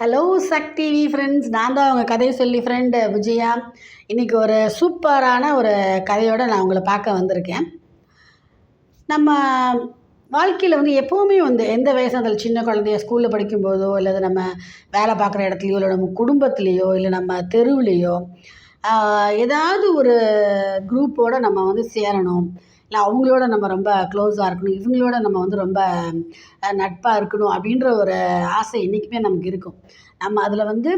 Hello சக்தி friends நான் தான் அவங்க கதையை சொல்லி ஃப்ரெண்டு விஜயா. இன்றைக்கி ஒரு சூப்பரான ஒரு கதையோடு நான் உங்களை பார்க்க வந்திருக்கேன். நம்ம வாழ்க்கையில் வந்து எப்போவுமே வந்து எந்த வயசு அதில் சின்ன குழந்தைய ஸ்கூலில் படிக்கும்போதோ இல்லை நம்ம வேலை பார்க்குற இடத்துலையோ இல்லை நம்ம குடும்பத்துலேயோ இல்லை நம்ம தெருவுலேயோ ஏதாவது ஒரு குரூப்போடு நம்ம வந்து சேரணும். இல்லை அவங்களோட நம்ம ரொம்ப க்ளோஸாக இருக்கணும். இவங்களோட நம்ம வந்து ரொம்ப நட்பாக இருக்கணும் அப்படின்ற ஒரு ஆசை என்றைக்குமே நமக்கு இருக்கும். நம்ம அதில் வந்து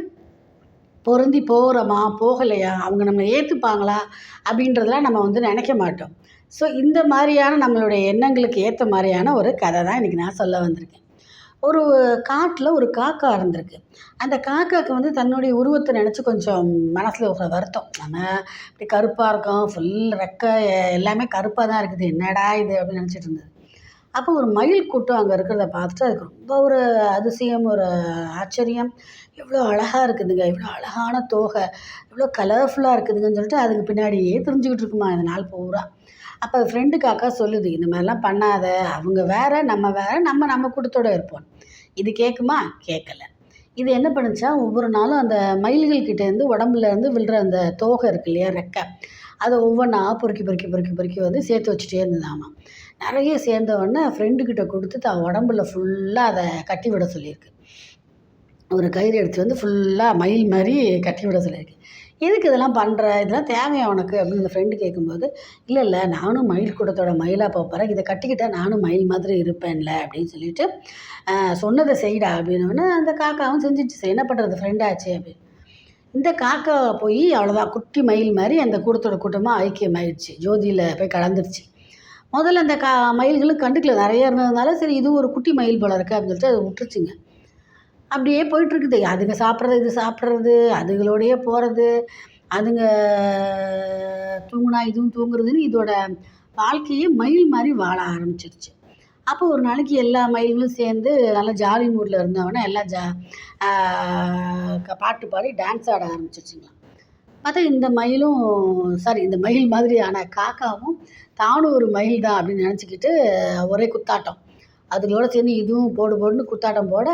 பொருந்தி போகிறோமா போகலையா? அவங்க நம்ம ஏற்றுப்பாங்களா அப்படின்றதெல்லாம் நம்ம வந்து நினைக்க மாட்டோம். ஸோ இந்த மாதிரியான நம்மளுடைய எண்ணங்களுக்கு ஏற்ற மாதிரியான ஒரு கதை தான் இன்றைக்கி நான் சொல்ல வந்திருக்கேன். ஒரு காட்டில் ஒரு காக்கா இருந்திருக்கு. அந்த காக்காவுக்கு வந்து தன்னுடைய உருவத்தை நினச்சி கொஞ்சம் மனசில் ஒரு வருத்தம். நம்ம இப்படி கருப்பாக இருக்கோம் ஃபுல் ரெக்கை எல்லாமே கருப்பாக தான் இருக்குது. என்னடா இது அப்படின்னு நினச்சிட்டு இருந்தது. அப்போ ஒரு மயில் கூட்டம் அங்கே இருக்கிறத பார்த்துட்டு அதுக்கு ரொம்ப ஒரு அதிசயம் ஒரு ஆச்சரியம். எவ்வளோ அழகாக இருக்குதுங்க இவ்வளோ அழகான தோகை இவ்வளோ கலர்ஃபுல்லாக இருக்குதுங்கன்னு சொல்லிட்டு அதுக்கு பின்னாடியே தெரிஞ்சுக்கிட்டு இருக்குமா இந்த நாள் பூரா. அப்போ ஃப்ரெண்டு காக்கா சொல்லுது இந்த மாதிரிலாம் பண்ணாத அவங்க வேறு நம்ம வேறு நம்ம நம்ம கூட்டத்தோடு இருப்போம். இது கேட்குமா கேட்கல இது என்ன பண்ணுச்சா ஒவ்வொரு நாளும் அந்த மயில்கள் கிட்டேருந்து உடம்புலேருந்து விழுற அந்த தோகை இருக்கு இல்லையா ரெக்கை. அதை ஒவ்வொன்றா பொறுக்கி பொறுக்கி பொறுக்கி பொறுக்கி வந்து சேர்த்து வச்சுட்டே இருந்ததாமா. நிறைய சேர்ந்த உடனே ஃப்ரெண்டுக்கிட்ட கொடுத்து தான் உடம்புல ஃபுல்லாக அதை கட்டி விட சொல்லியிருக்கு. ஒரு கயிறு எடுத்து வந்து ஃபுல்லாக மயில் மாதிரி கட்டி விட சொல்லியிருக்கு. எதுக்கு இதெல்லாம் பண்ணுற இதெல்லாம் தேவையா உனக்கு? அப்படின்னு அந்த ஃப்ரெண்டு கேட்கும்போது இல்லை இல்லை நானும் மயில் கூட்டத்தோட மயிலாக போகிறேன் இதை கட்டிக்கிட்டால் நானும் மயில் மாதிரி இருப்பேன்ல அப்படின்னு சொல்லிட்டு சொன்னதை செய்டா அப்படின்னோடனே அந்த காக்காவும் செஞ்சிச்சு என்ன பண்ணுறது ஃப்ரெண்டாச்சு அப்படின்னு இந்த காக்கா போய் அவ்வளோதான் குட்டி மயில் மாதிரி அந்த கூட்டத்தோட கூட்டமாக ஐக்கியமாயிடுச்சு ஜோதியில் போய் கலந்துருச்சு. முதல்ல அந்த கா மயில்களும் கண்டுக்கல. நிறைய இருந்ததுனால சரி இது ஒரு குட்டி மயில் போல இருக்குது அப்படின்னு சொல்லிட்டு அதை விட்டுருச்சுங்க. அப்படியே போயிட்டுருக்குது. அதுங்க சாப்பிட்றது இது சாப்பிட்றது அதுங்களோடையே போகிறது அதுங்க தூங்கினா இதுவும் தூங்குறதுன்னு இதோட வாழ்க்கையே மயில் மாதிரி வாழ ஆரம்பிச்சிருச்சு. அப்போ ஒரு நாளைக்கு எல்லா மயில்களும் சேர்ந்து நல்லா ஜாலி மூடில் இருந்தவொடனே எல்லாம் ஜா பாட்டு பாடி டான்ஸ் ஆட ஆரம்பிச்சிருச்சுங்களாம். பார்த்தா இந்த மயிலும் சாரி இந்த மயில் மாதிரியான காக்காவும் தானும் ஒரு மயில் தான் அப்படின்னு நினச்சிக்கிட்டு ஒரே குத்தாட்டம். அதுகளோட சேர்ந்து இதுவும் போடு போடுன்னு குத்தாட்டம் போட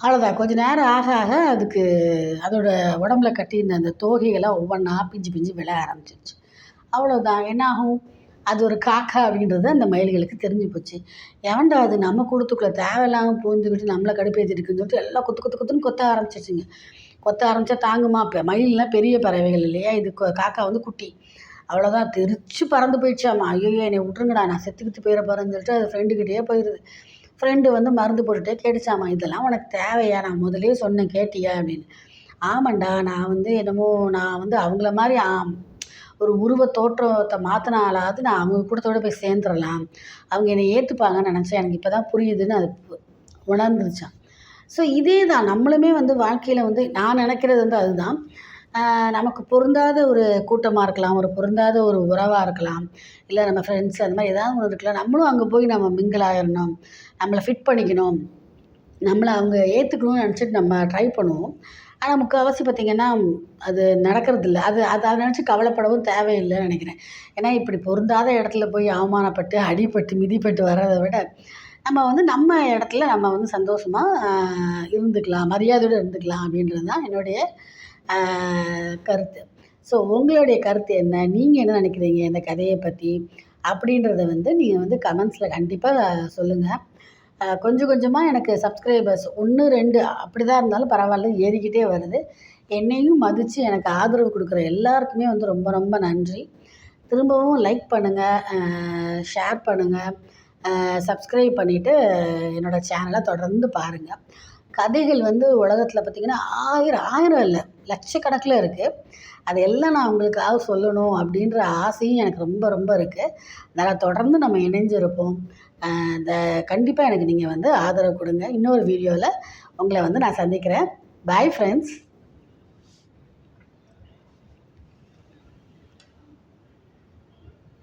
அவ்வளோதான் கொஞ்சம் நேரம் ஆக ஆக அதுக்கு அதோட உடம்புல கட்டியிருந்த அந்த தோகைகள்லாம் ஒவ்வொன்றா பிஞ்சு பிஞ்சு விழ ஆரம்பிச்சிருச்சு. அவ்வளோதான் என்ன ஆகும்? அது ஒரு காக்கா அப்படின்றது அந்த மயில்களுக்கு தெரிஞ்சு போச்சு. எவன்டா அது நம்ம கொடுத்துக்குள்ள தேவையில்லாமல் பூந்துக்கிட்டு நம்மளை கடுப்பேற்றிருக்குன்னு சொல்லிட்டு எல்லாம் கொத்து கொத்து கொத்துன்னு கொத்த ஆரம்பிச்சிருச்சுங்க. கொத்த ஆரம்பித்தா தாங்குமா? இப்போ மயில்லாம் பெரிய பறவைகள் இல்லையா? இது காக்கா வந்து குட்டி. அவ்வளோதான் தெரிச்சு பறந்து போயிடுச்சாமா? ஐயோ என்னை விட்ருங்கடா நான் செத்துக்கிட்டு போயிட போகிறேன்னு சொல்லிட்டு அது ஃப்ரெண்டுக்கிட்டே போயிடுது ஃப்ரெண்டு வந்து மருந்து போட்டுட்டு கேட்டுச்சாமா இதெல்லாம் உனக்கு தேவையா? நான் முதலே சொன்னேன் கேட்டியா? அப்படின்னு. ஆமாண்டா நான் வந்து என்னமோ நான் வந்து அவங்கள மாதிரி ஒரு உருவ தோற்றத்தை மாற்றினாலாவது நான் அவங்க கூட்டத்தோடு போய் சேர்ந்துடலாம் அவங்க என்னை ஏற்றுப்பாங்கன்னு நினச்சேன். எனக்கு இப்போ தான் புரியுதுன்னு அது உணர்ந்துருச்சான் ஸோ இதே தான் நம்மளுமே வந்து வாழ்க்கையில் வந்து நான் நினைக்கிறது வந்து அதுதான். நமக்கு பொருந்தாத ஒரு கூட்டமாக இருக்கலாம் ஒரு பொருந்தாத ஒரு உறவாக இருக்கலாம் இல்லை நம்ம ஃப்ரெண்ட்ஸ் அந்த மாதிரி ஏதாவது ஒன்று இருக்கலாம். நம்மளும் அங்கே போய் நம்ம மிங்கிள் ஆகிடணும் நம்மளை ஃபிட் பண்ணிக்கணும் நம்மளை அவங்க ஏற்றுக்கணும்னு நினச்சிட்டு நம்ம ட்ரை பண்ணுவோம். ஆனால் முக்கால்வாசி பார்த்திங்கன்னா அது நடக்கிறதில்ல. அது அதை அதை நினச்சி கவலைப்படவும் தேவையில்லைன்னு நினைக்கிறேன். ஏன்னா இப்படி பொருந்தாத இடத்துல போய் அவமானப்பட்டு அடிப்பட்டு மிதிப்பட்டு வர்றதை விட நம்ம வந்து நம்ம இடத்துல நம்ம வந்து சந்தோஷமாக இருந்துக்கலாம் மரியாதையோடு இருந்துக்கலாம் அப்படின்றது தான் என்னுடைய கருத்து. ஸோ உங்களுடைய கருத்து என்ன? நீங்கள் என்ன நினைக்கிறீங்க இந்த கதையை பற்றி அப்படின்றத வந்து நீங்கள் வந்து கமெண்ட்ஸில் கண்டிப்பாக சொல்லுங்கள் கொஞ்சம் கொஞ்சமாக எனக்கு சப்ஸ்கிரைபர்ஸ் ஒன்று ரெண்டு அப்படி தான் இருந்தாலும் பரவாயில்ல ஏறிக்கிட்டே வருது. என்னையும் மதித்து எனக்கு ஆதரவு கொடுக்குற எல்லாருக்குமே வந்து ரொம்ப ரொம்ப நன்றி. திரும்பவும் லைக் பண்ணுங்கள் ஷேர் பண்ணுங்கள் சப்ஸ்கிரைப் பண்ணிவிட்டு என்னோடய சேனலை தொடர்ந்து பாருங்கள் கதைகள் வந்து உலகத்தில் பார்த்திங்கன்னா ஆயிரம் ஆயிரம் இல்லை லட்சக்கணக்கில் இருக்குது அதையெல்லாம் நான் உங்களுக்காக சொல்லணும் அப்படின்ற ஆசையும் எனக்கு ரொம்ப ரொம்ப இருக்குது அதனால் தொடர்ந்து நம்ம இணைஞ்சிருப்போம். இந்த கண்டிப்பாக எனக்கு நீங்கள் வந்து ஆதரவு கொடுங்க. இன்னொரு வீடியோவில் உங்களை வந்து நான் சந்திக்கிறேன். Bye friends